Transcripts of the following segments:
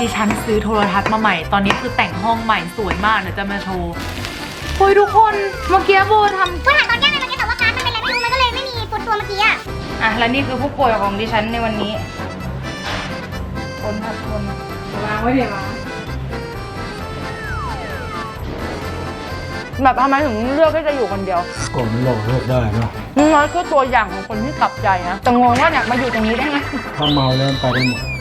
ดิฉันซื้อโทรทัศน์มาใหม่ ตอนนี้คือแต่งห้องใหม่สวยมากเดี๋ยวจะมาโชว์เฮ้ยทุกคน เมื่อกี้โบทำคุณถ่ายตอนย่างเลยเมื่อกี้แต่ว่าการ์ดมันเป็นอะไรไม่รู้มันก็เลยไม่มีตัวตัวเมื่อกี้อะอะและนี่คือผู้ป่วยของดิฉันในวันนี้ คนครับคนวางไว้เดี๋ยวมาแบบทำไมถึงเลือกที่จะอยู่คนเดียวก่อนเราเลิกได้เนาะน้อยคือตัวอย่างของคนที่กลับใจนะแต่งงว่าอยากมาอยู่ตรงนี้ได้ไง ถ้าเมาแล้วมันไปได้หมด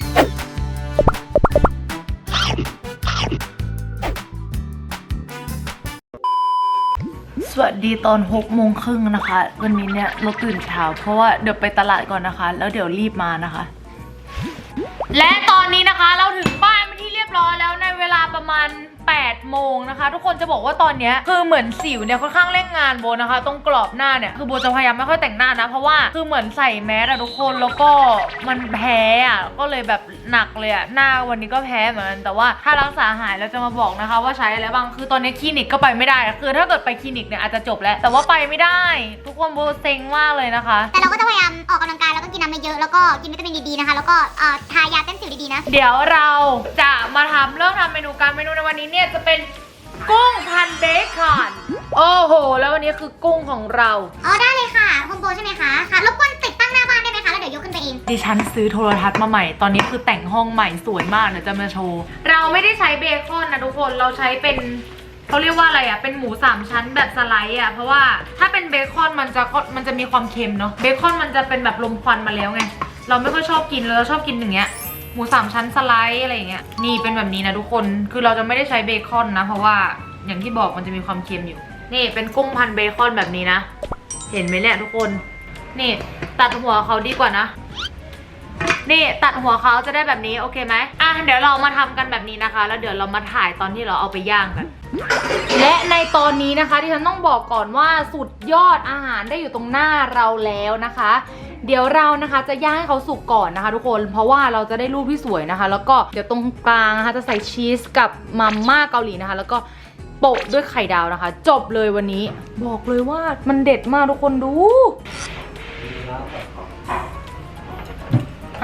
สวัสดีตอน6โมงครึ่งนะคะ วันนี้เนี่ยเราตื่นเช้าเพราะว่าเดี๋ยวไปตลาดก่อนนะคะ แล้วเดี๋ยวรีบมานะคะ และตอนนี้นะคะเราถึงบ้านเป็นที่เรียบร้อยแล้วในเวลาประมาณ 8 โมงนะคะ ทุกคนจะบอกว่าตอนเนี้ยคือเหมือนสิวเนี่ยค่อนข้างเร่งงานโบนะคะ ตรงกรอบหน้าเนี่ยคือโบจะพยายามไม่ค่อยแต่งหน้านะ เพราะว่าคือเหมือนใส่แมสอะทุกคนแล้วก็มันแพ้อะก็เลยแบบหนักเลยอะหน้าวันนี้ก็แพ้เหมือนกันแต่ว่าถ้ารักษาหายเราจะมาบอกนะคะ ว่าใช้อะไรบ้างคือตอนนี้คลินิกก็ไปไม่ได้อะคือ ถ้าเกิดไปคลินิกเนี่ยอาจจะจบแล้ว แต่ว่าไปไม่ได้ ทุกคนโบเซ็งมากเลยนะคะ แต่เราก็จะพยายามออกกำลังกายแล้วก็กินน้ำเยอะๆแล้วก็กินวิตามินดีๆนะคะ แล้วก็เอ่อทายาเต้นสิวดีๆนะ เดี๋ยวเราจะมาทำเริ่มทำเมนูการเมนูในวันนี้เนี่ยจะเป็นกุ้งพันเบคอนโอ้โห แล้ววันนี้คือกุ้งของเรา อ๋อได้เลยค่ะโฮมโปรใช่ไหมคะค่ะรบกวนติดตั้งหน้าบ้านได้ไหมคะแล้วเดี๋ยวยกขึ้นไปเอง ดิฉันซื้อโทรทัศน์มาใหม่ ตอนนี้คือแต่งห้องใหม่สวยมากเดี๋ยวจะมาโชว์ เราไม่ได้ใช้เบคอนนะทุกคน เราใช้เป็นเขาเรียกว่าอะไรอะ เป็นหมูสามชั้นแบบสไลด์อะ เพราะว่าถ้าเป็นเบคอนมันจะมันจะมีความเค็มเนาะ เบคอนมันจะเป็นแบบลมควันมาแล้วไง เราไม่ค่อยชอบกินเลยเราชอบกินอย่างเงี้ย หมูสามชั้นสไลด์อะไรอย่างเงี้ยนี่เป็นแบบนี้นะทุกคนคือเราจะไม่ได้ใช้เบคอนนะ เพราะว่าอย่างที่บอกมันจะมีความเค็มอยู่ นี่เป็นกุ้งพันเบคอนแบบนี้นะ เห็นไหมเนี่ยทุกคน นี่ตัดหัวเขาดีกว่านะ นี่ตัดหัวเขาจะได้แบบนี้โอเคไหมอะเดี๋ยวเรามาทำกันแบบนี้นะคะ แล้วเดี๋ยวเรามาถ่ายตอนที่เราเอาไปย่างกัน และในตอนนี้นะคะที่ฉันต้องบอกก่อนว่าสุดยอดอาหารได้อยู่ตรงหน้าเราแล้วนะคะ เดี๋ยวเรานะคะจะย่างให้เขาสุกก่อนนะคะ ทุกคนเพราะว่าเราจะได้รูปที่สวยนะคะ แล้วก็เดี๋ยวตรงกลางนะคะจะใส่ชีสกับมาม่าเกาหลีนะคะ แล้วก็โปะด้วยไข่ดาวนะคะ จบเลยวันนี้ บอกเลยว่ามันเด็ดมากทุกคนดู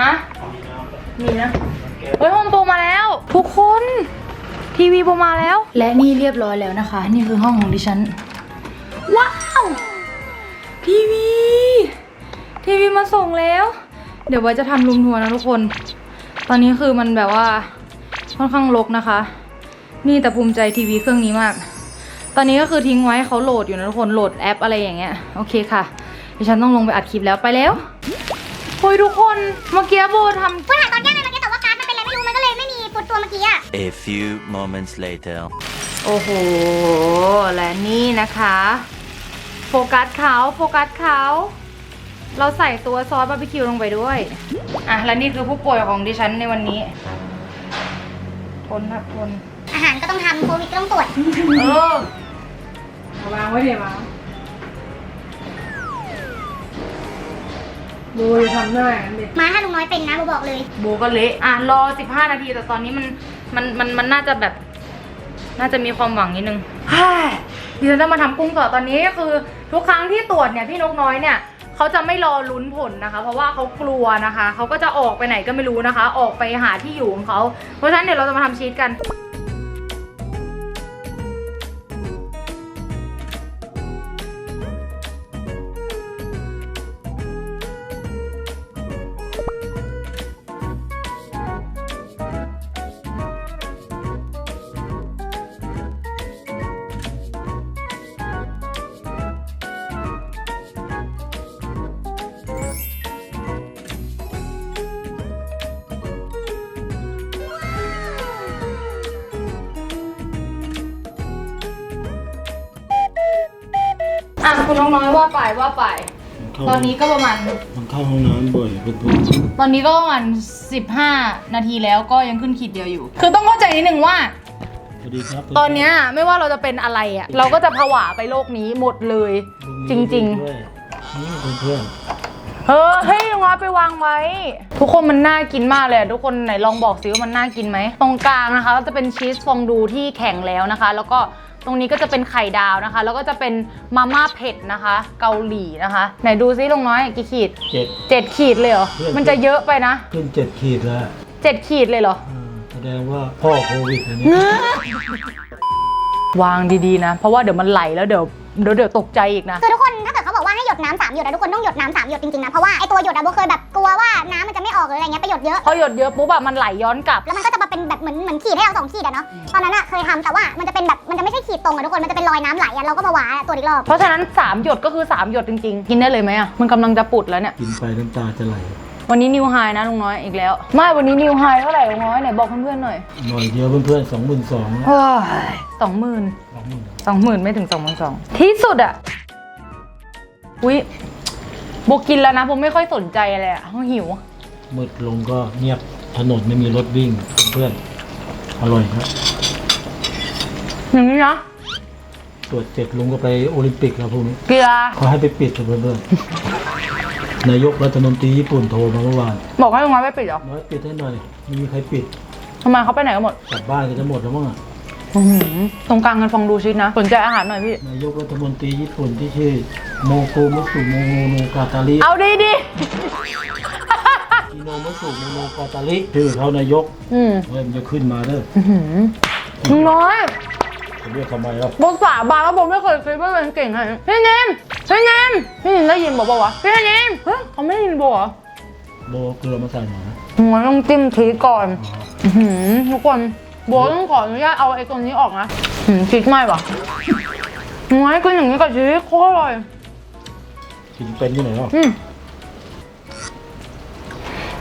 ฮะมีนะเฮ้ยโฮมโปรมาแล้ว ทุกคน ทีวีโปรมาแล้ว และนี่เรียบร้อยแล้วนะคะ นี่คือห้องของดิฉัน ว้าวทีวีทีวีมาส่งแล้ว เดี๋ยวไว้จะทำรูมทัวร์นะทุกคน ตอนนี้คือมันแบบว่าค่อนข้างรกนะคะ นี่แต่ภูมิใจทีวีเครื่องนี้มาก ตอนนี้ก็คือทิ้งไว้ให้เขาโหลดอยู่นะทุกคนโหลดแอปอะไรอย่างเงี้ยโอเคค่ะดิฉันต้องลงไปอัดคลิปแล้วไปแล้วเฮ้ยทุกคนเมื่อกี้โบทำคุณถ่ายตอนย่างเลยเมื่อกี้แต่ว่าก A few moments later. โอ้โห และนี่นะคะ โฟกัสเขาโฟกัสเขาเราใส่ตัวซอสบาร์บีคิวลงไปด้วย อะ และนี่คือผู้ป่วยของดิฉันในวันนี้ ทนครับทน อาหารก็ต้องทำโควิดก็ต้องตรวจ เออวางไว้เดี๋ยวมาโบจะทำได้อย่างนั้นดิมาถ้าลุงน้อยเป็นนะโบบอกเลย โบก็เละอะ รอ 15 นาที แต่ตอนนี้มัน มันมันมันน่าจะแบบ น่าจะมีความหวังนิดนึงดิฉันจะมาทำกุ้งต่อตอนนี้ก็คือทุกครั้งที่ตรวจเนี่ยพี่นกน้อยเนี่ยเขาจะไม่รอลุ้นผลนะคะ เพราะว่าเขากลัวนะคะเขาก็จะออกไปไหนก็ไม่รู้นะคะ ออกไปหาที่อยู่ของเขาเพราะฉะนั้นเดี๋ยวเราจะมาทำชีสกัน คุณนกน้อยว่าไปว่าไป เข้าตอนนี้ก็ประมาณ มันเข้าห้องน้ำบ่อยเพื่อนตอนนี้ก็ประมาณ 15 นาทีแล้วก็ยังขึ้นขีดเดียวอยู่ คือต้องเข้าใจนิดนึงว่า ๆสวัสดีครับตอนเนี้ยไม่ว่าเราจะเป็นอะไรอะเราก็จะผวาไปโลกนี้หมดเลย จริง ๆ ด้วยนี่เพื่อนเฮ้ยให้น้องอาไปวางไว้ ทุกคนมันน่ากินมากเลยอะทุกคนไหนลองบอกสิว่ามันน่ากินไหมตรงกลางนะคะก็จะเป็นชีสฟองดูที่แข็งแล้วนะคะ แล้วก็ ตรงนี้ก็จะเป็นไข่ดาวนะคะ แล้วก็จะเป็นมาม่าเผ็ดนะคะ เกาหลีนะคะ ไหนดูซิลงน้อยกี่ขีดเจ็ด เจ็ดขีดเลยเหรอเพื่อนมันจะเยอะไปนะขึ้นเจ็ดขีดแล้วเจ็ดขีดเลยเหรอ อืมแสดงว่าพ่อโควิดอันนี้ วางดีๆนะ เพราะว่าเดี๋ยวมันไหลแล้วเดี๋ยวเดี๋ยวเดี๋ยวตกใจอีกนะ คือทุกคนถ้าเกิดเขา บอกว่าให้หยดน้ำสามหยดอะทุกคนต้องหยดน้ำสามหยดจริงๆนะเพราะว่าไอตัวหยดอะโบเคยแบบกลัวว่าน้ำมันจะไม่ออกหรืออะไรเงี้ยไปหยดเยอะ พอหยดเยอะปุ๊บอะมันไหลย้อนกลับ แล้วมันก็จะมาเป็นแบบเหมือนเหมือนขีดให้เราสองขีดอะเนาะตอนนั้นอะเคยทำแต่ว่ามันจะเป็นแบบมันจะไม่ใช่ขีดตรงอะทุกคนมันจะเป็นรอยน้ำไหลอะเราก็มาหวาตัวจอีกรอบเพราะฉะนั้น3หยดก็คือ3หยดจริงๆกินได้เลยไหมอะมันกำลังจะปุดแล้วเนี่ยกินไปน้ำตาจะไหลวันนี้นิวไฮนะลุงน้อยอีกแล้วไม่วันนี้นิวไฮเท่าไหร่ลุงน้อยไหนบอกเพื่อนๆหน่อยหน่อยเดียวเพื่อนๆสองหมื่นสองเฮ้ยสองหมื่นสองหมื่นสองหมื่นไม่ถึงสองหมื่นสองที่สุดอะ อุ้ยโบกินแล้วนะผมไม่ค่อยสนใจอะไรอะเพราะหิว มืดลงก็เงียบถนนไม่มีรถวิ่งเพื่อนอร่อยครับอย่างนี้นะตรวจเสร็จลุงก็ไปโอลิมปิกแล้วพวกนี้เกลือ เขาให้ไปปิดเถอะเพื่อนๆนายกรัฐมนตรีญี่ปุ่นโทรมาเมื่อวานบอกให้ลุงน้อยไม่ปิดเหรอน้อยปิดให้หน่อยไม่มีใครปิดทำไมเขาไปไหนกันหมดกลับบ้านก็จะหมดแล้วมั้งอะอื้อหือตรงกลางกันฟองดูชิดนะสนใจอาหารหน่อยพี่นายกรัฐมนตรีญี่ปุ่นที่ชื่อ โมโกมุสุโมโนโนกาตาริเอาดีดีอิโนมุสุโมโนกาตาริชื่อเขานายกๆอืมเฮ้ยมันจะขึ้นมาเด้ออื้อหือลุงน้อยจะเรียกทำไมล่ะบนสาบานแล้วผมไม่เคยคิดว่าเป็นเก่งขนาดนี้พี่เนมพี่เนมพี่เนมได้ยินบอกว่าวะพี่เนมเฮ้ยเขาไม่ได้ยินบอกเหรอโบเกลือมาใส่หน่อยนะลุงน้อยต้องจิ้มชีสก่อนอ๋ออื้อหือทุกคนโบต้องขออนุญาตเอาไอ้ตัวนี้ออกนะหืมชีสไหมวะลุงน้อยกินอย่างนี้กับชีสโคตรอร่อย กินเป็นที่ไหนหรออืม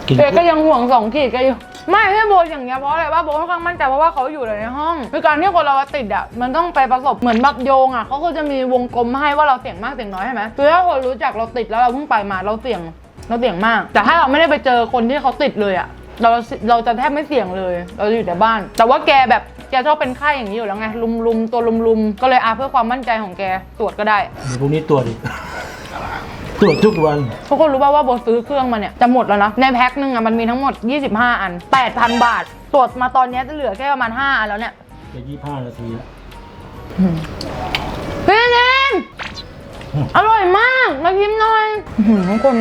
กินเกก็ยังห่วงสองขีดแกอยู่ ไม่ให้โบอย่างเงี้ยเพราะอะไรว่าโบค่อนข้างมั่นใจเพราะว่าเขาอยู่ในห้องคือการที่คนเราติดอะมันต้องไปประสบเหมือนแบบโยงอะเขาก็จะมีวงกลมให้ว่าเราเสี่ยงมากเสี่ยงน้อยใช่ไหมคือถ้าคนรู้จักเราติดแล้วเราเพิ่งไปมาเราเสี่ยงเราเสี่ยงมาก แต่ถ้าเราไม่ได้ไปเจอคนที่เขาติดเลยอะเราเราจะแทบไม่เสี่ยงเลย เราจะอยู่แต่บ้าน แต่ว่าแกแบบแกชอบเป็นไข้อย่างนี้อยู่แล้วไงลุมลุมๆตัวลุมลุมๆก็เลยอาเพื่อความมั่นใจของแกตรวจก็ได้เดี๋ยวพรุ่งนี้ตรวจอีก ตรวจทุกวัน ทุกคนรู้ป่าวว่าโบซื้อเครื่องมาเนี่ยจะหมดแล้วนะ ในแพ็คหนึ่งอะมันมีทั้งหมด 25 อัน 8,000 บาท ตรวจมาตอนเนี้ยจะเหลือแค่ประมาณ 5 อันแล้วเนี่ยจะยี่ห้านาทีแล้วพี่เนมอร่อยมาก มาชิมหน่อยอื้อหือทุกคน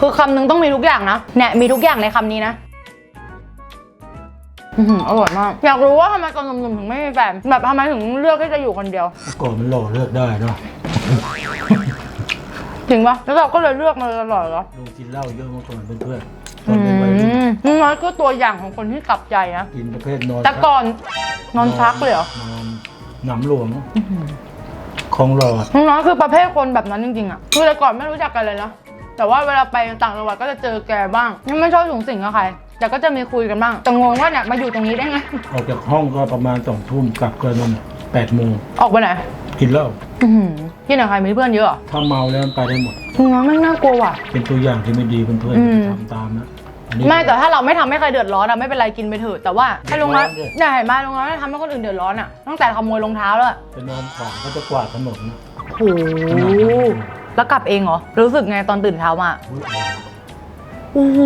คือคำหนึ่งต้องมีทุกอย่างนะเนี่ยมีทุกอย่างในคำนี้นะอื้อหืออร่อยมาก อยากรู้ว่าทำไมตอนหนุ่มๆถึงไม่มีแฟนแบบทำไมถึงเลือกที่จะอยู่คนเดียวเมื่อก่อนมันหล่อเลือกได้เนาะ จริงปะแล้วเราก็เลยเลือกมาตลอดเหรอลุงกินเหล้าเยอะเมื่อก่อนเพื่อนๆตอือนเป็นวัยรุ่นมลุงน้อยก็ตัวอย่างของคนที่กลับใจนะกินประเภทนอนแต่ก่อนนอนชักเลยเหรอนอนหนำหลวงคลองหลอดลุงน้อยคือประเภทคนแบบนั้นจริงๆอะคือแต่ก่อนไม่รู้จักกันเลยนะแต่ว่าเวลาไปต่างจังหวัดก็จะเจอแกบ้างยังไม่ชอบสูงสิงกับใครแต่ก็จะมีคุยกันบ้างแต่งงว่าเนี่ยมาอยู่ตรงนี้ได้ไงออกจากห้องก็ประมาณสองทุ่มกลับก็นั่นแปดโมงออกไปไหนกินเหล้า อื้อหือกินกับใครมีเพื่อนเยอะเหรอถ้าเมาแล้วมันไปได้หมดลุงน้อยไม่น่ากลัวว่ะ เป็นตัวอย่างที่ไม่ดีเพื่อนอืมๆทำตามนะอันนี้ ไม่แต่ถ้าเราไม่ทำให้ใครเดือดร้อนอะไม่เป็นไรกินไปเถอะแต่ว่าถ้าลุงน้อยเดือดร้อนด้วย เนี่ยเห็นไหมลุงน้อยทำให้คนอื่นเดือดร้อนอะตั้งแต่ขโมยรองเท้าแล้วอะไปนอนขวางก็จะกวาดถนนนะ โอ้โหแล้วกลับเองเหรอรู้สึกไงตอนตื่นเช้ามาอุ๊ยโอ้โห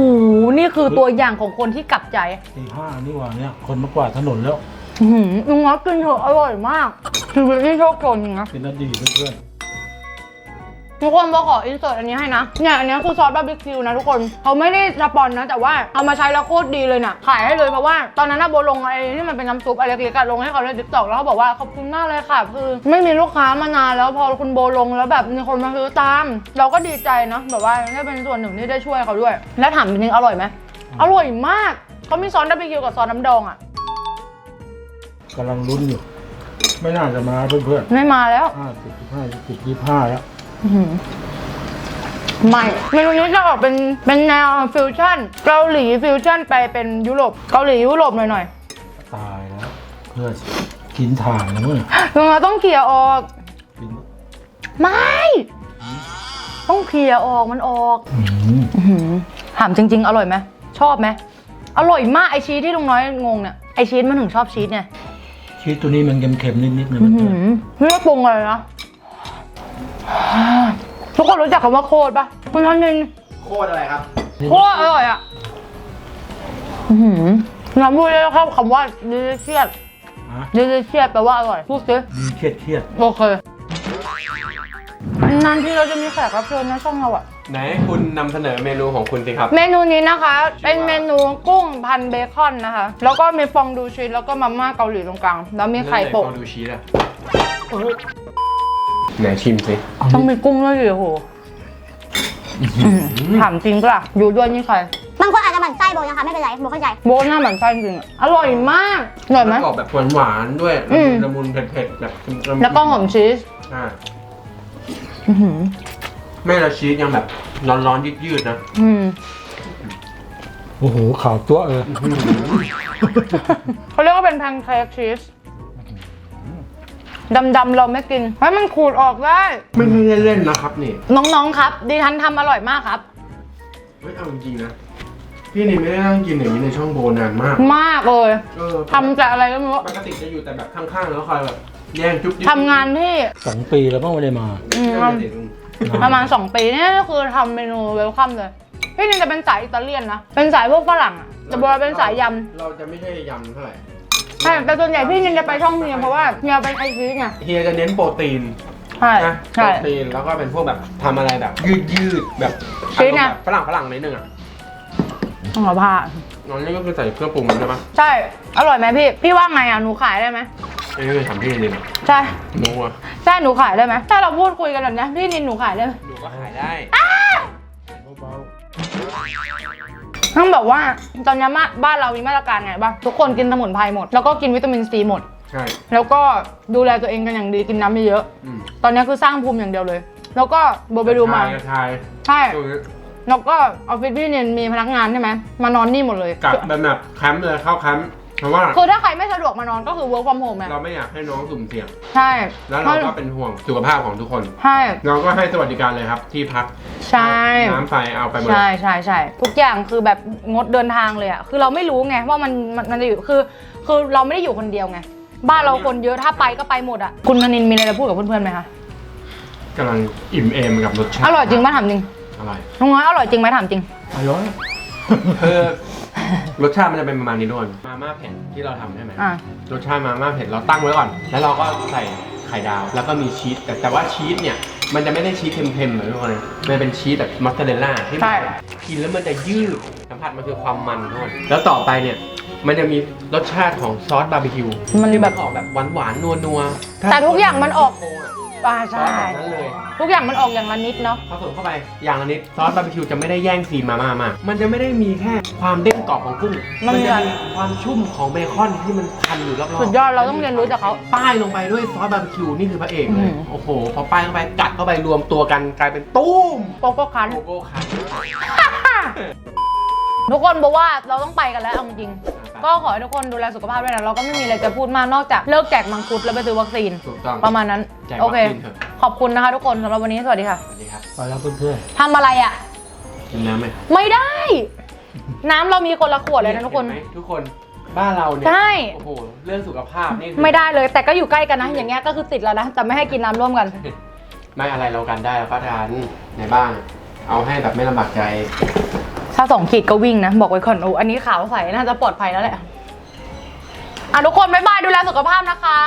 นี่คือตัวอย่างของคนที่กลับใจตีห้านี่หว่าเนี่ยคนมากวาดถนนแล้ว อื้อหือลุงน้อยกินเถอะอร่อยมากชีวิตนี่โชคโชนจริงนะเป็นอดีตเพื่อน ทุกคนบอกขออินเสิร์ตอันนี้ให้นะ เนี่ยอันนี้คือซอสบาร์บีคิวนะทุกคน เขาไม่ได้สปอนนะ แต่ว่าเอามาใช้แล้วโคตรดีเลยนะขายให้เลยเพราะว่าตอนนั้นนะโบลงไอ้ที่มันเป็นน้ำซุปอะไรเล็กๆอะลงให้เขาในติ๊กต็อกแล้วเขาบอกว่าขอบคุณมากเลยค่ะ คือไม่มีลูกค้ามานานแล้วพอคุณโบลงแล้วแบบมีคนมาซื้อตาม เราก็ดีใจเนาะแบบว่าได้เป็นส่วนหนึ่งที่ได้ช่วยเขาด้วย แล้วถามจริงๆอร่อยไหมอร่อยมากเขามีซอสบาร์บีคิวกับซอสน้ำดองอะๆกำลังลุ้นอยู่ ไม่น่าจะมาเพื่อนไม่มาแล้วๆห้าสิบห้าสิบยี่ห้าแล้ว อื้อหือไม่เมนูนี้จะออกเป็นเป็นแนวฟิวชั่นเกาหลีฟิวชั่นไปเป็นยุโรปเกาหลียุโรปหน่อยตายแล้วเพื่อกินถ่านแล้วมั้งๆเราต้องเคลียร์ออก กินไม่ ต้องเคลียร์ออกมันออกอืมอื้อหือถามจริง ๆ อร่อยไหมชอบไหมอร่อยมากไอชีสที่ลุงน้อยงงเนี่ยไอชีสมันถึงชอบชีสเนี่ยชีสตัวนี้มันเค็มๆนิดๆนะอื้อเพื่หือนอไม่ต้องปรุงอะไรนะ ทุกคนรู้จักคำว่าโคตรปะคุณท่านนินโคตรอะไรครับ โคตรอร่อยอะอือหือน้ำพูดได้ครับคำว่า delicious ๆอะ delicious แปลว่าอร่อยพูดสิดีเครียดเครียดโอเคนานที่เราจะมีแขกรับเชิญนะช่องเราอะ ไหนคุณนำเสนอเมนูของคุณสิครับ เมนูนี้นะคะ เป็นเมนูกุ้งพันเบคอนนะคะ แล้วก็มีฟองดูชีสแล้วก็มาม่าเกาหลีตรงกลาง แล้วมีไข่โปะฟองดูชีสอะ ไหนชิมสิต้องมีกุ้งด้วยดิโอ้โหถามจริงปะล่ะอยู่ด้วยนี่ใครบางคนอาจจะหมั่นไส้โบนะคะไม่เป็นไรโบเข้าใจโบทหน้าเหมือนไส้จริงๆอะอร่อยมากอร่อยไหมแล้วก็แบบหวานๆด้วยอืมละมุนเผ็ดๆแบบละมุนแล้วก็หอมชีสอ่าอื้อหือไม่ละชีสยังแบบร้อนๆยืดๆนะอืมโอ้โหขาวตัวเออเขาเรียกว่าเป็นแพนเค้กชีส ดำๆเราไม่กินเพราะมันขูดออกได้ ไม่ใช่เล่นๆนะครับนี่น้องๆครับดิฉันทำอร่อยมากครับ เฮ้ยเอาจริงๆนะ พี่นี่ไม่ได้นั่งกินอย่างนี้ในช่องโบนานมาก มากเลยเออทำจากอะไรก็ไม่รู้ปกติจะอยู่แต่แบบข้างๆแล้วคอยแบบแย่งจุ๊บจิ๊บทำงานที่สองปีแล้วเพิ่งไม่ได้มา อืม นั่นน่ะสิลุงประมาณ 2 ปีเนี่ยก็คือทำเมนูเวลคัมเลยพี่นินจะเป็นสายอิตาเลียนนะ เป็นสายพวกฝรั่งอะแต่โบราณเป็นสายยเราจะไม่ใช่ยำเท่าไหร่ำ ใช่แต่ส่วนใหญ่พี่นินจะไปช่องเฮียเพราะว่าเฮียเป็นไอซีไงเฮียจะเน้นโปรตีนใช่นะโปใช่ รตีนแล้วก็เป็นพวกแบบทำอะไรแบบ ยืดยืดๆแบบชีสไงแบบฝรั่งฝรั่งนิดนึงอะต้องเอาผ้าน้องนี่ก็คือใส่เครื่องปรุงใช่ปะใช่ อร่อยไหมพี่ พี่ว่าไงอะหนูขายได้ไหมไม่เคยทำพี่นินใช่หนูอะใช่หนูขายได้ไหมถ้าเราพูดคุยกันแบบเนี้ยพี่นินหนูขายได้ไหมหนูก็ขายได้ ต้องบอกว่าตอนนี้มาบ้านเรามีมาตรการไงบ้างทุกคนกินสมุนไพรหมด แล้วก็กินวิตามินซีหมด ใช่ แล้วก็ดูแลตัวเองกันอย่างดีกินน้ำเยอะอืมๆตอนนี้คือสร้างภูมิอย่างเดียวเลย แล้วก็โบไปดูมา กระชายใช่ตรงนี้แล้วก็ออฟฟิศพี่เนี่ยมีพนักงานใช่ไหมมานอนนี่หมดเลย กลับเป็นแบบแคมป์เลยเข้าแคมป์ เพราะว่าคือถ้าใครไม่สะดวกมานอนก็คือ work from home ไงเราไม่อยากให้น้องสุ่มเสี่ยง ใช่แล้วเราก็เป็นห่วงสุขภาพของทุกคน ใช่ เราก็ให้สวัสดิการเลยครับ ที่พักใช่ น้ำไฟเอาไปหมด ใช่ใช่ใช่ทุกอย่างคือแบบงดเดินทางเลยอะคือเราไม่รู้ไงว่ามันมันมันจะอยู่คือ คือเราไม่ได้อยู่คนเดียวไง บ้านเราคนเยอะถ้าไปก็ไปหมดอะคุณธนินมีอะไรจะพูดกับเพื่อนๆไหมคะกำลังอิ่มเอมกับรสชาติอร่อยจริงไหมถามจริงอร่อยน้องน้อยอร่อยจริงไหมถามจริงอร่อยคือ รสชาติมันจะเป็นประมาณนี้ด้วยมาม่าเผ็ดที่เราทำใช่ไหมอะ รสชาติมาม่าเผ็ดเราตั้งไว้ก่อน แล้วเราก็ใส่ไข่ดาว แล้วก็มีชีสแต่แต่ว่าชีสเนี่ยมันจะไม่ได้ชีสเค็มๆเหมือนทุกคนเลยมันเป็นชีสแบบมอสซาเรลล่าที่มันกินแล้วมันจะยืดสัมผัสมันคือความมันทุกคนแล้วต่อไปเนี่ยมันจะมีรสชาติของซอสบาร์บีคิวมันที่แบแบบบออกแบบหวานๆนัวๆแต่ทุกอย่างมันออก โครงอะ อ่าซอใช่สแบบนั้นเลย ทุกอย่างมันออกอย่างละนิดเนาะ ผสมเข้าไปอย่างละนิดซอสบาร์บีคิวจะไม่ได้แย่งซีนมาม่ามาก มันจะไม่ได้มีแค่ความเด้งกรอบของกุ้งมันมีจะมีความชุ่มของเบคอนที่มันพันอยู่รอบๆสุดยอดเราต้องเรียนรู้จากเขาป้ายลงไปด้วยซอสบาร์บีคิวนี่คือพระเอกเลอืยม โอ้โหพอป้ายเข้าไปกัดเข้าไปรวมตัวกันกลายเป็นตุ้มโกโก้คันโกโก้คันทุกคนบอกว่าเราต้องไปกันแล้วเอาจริงๆ ก็ขอให้ทุกคนดูแลสุขภาพด้วยนะเราก็ไม่มีอะไรจะพูดมากนอกจากเลิกแจกมังคุดแล้วไปซื้อวัคซีน ถูกต้องประมาณนั้น แจกโอวัคเคซีนเถอะขอบคุณนะคะทุกคนสำหรับวันนี้สวัสดีค่ะสวัสดีครับไปแล้วเพื่อนทำอะไรอะ กินน้ำไหมไม่ได้ น้ำเรามีคนละขวดเลยนะทุกคนห็ไหมทุกคนบ้านเราเนี่ยใช่ โอ้โหเรื่องสุขภาพนี่คือไม่ได้เลย แต่ก็อยู่ใกล้กันนะ อย่างเงี้ยก็คือติดแล้วนะ แต่ไม่ให้กินน้ำร่วมกัน ไม่อะไรเรากันได้เราก็ทานในบ้าน เอาให้แบบไม่ลำบากใจ ถ้าสองขีดก็วิ่งนะ บอกไว้ก่อนโอ้อันนี้ขาวใสน่าจะปลอดภัยแล้วแหละอะทุกคนบ๊ายบายดูแลสุขภาพนะคะ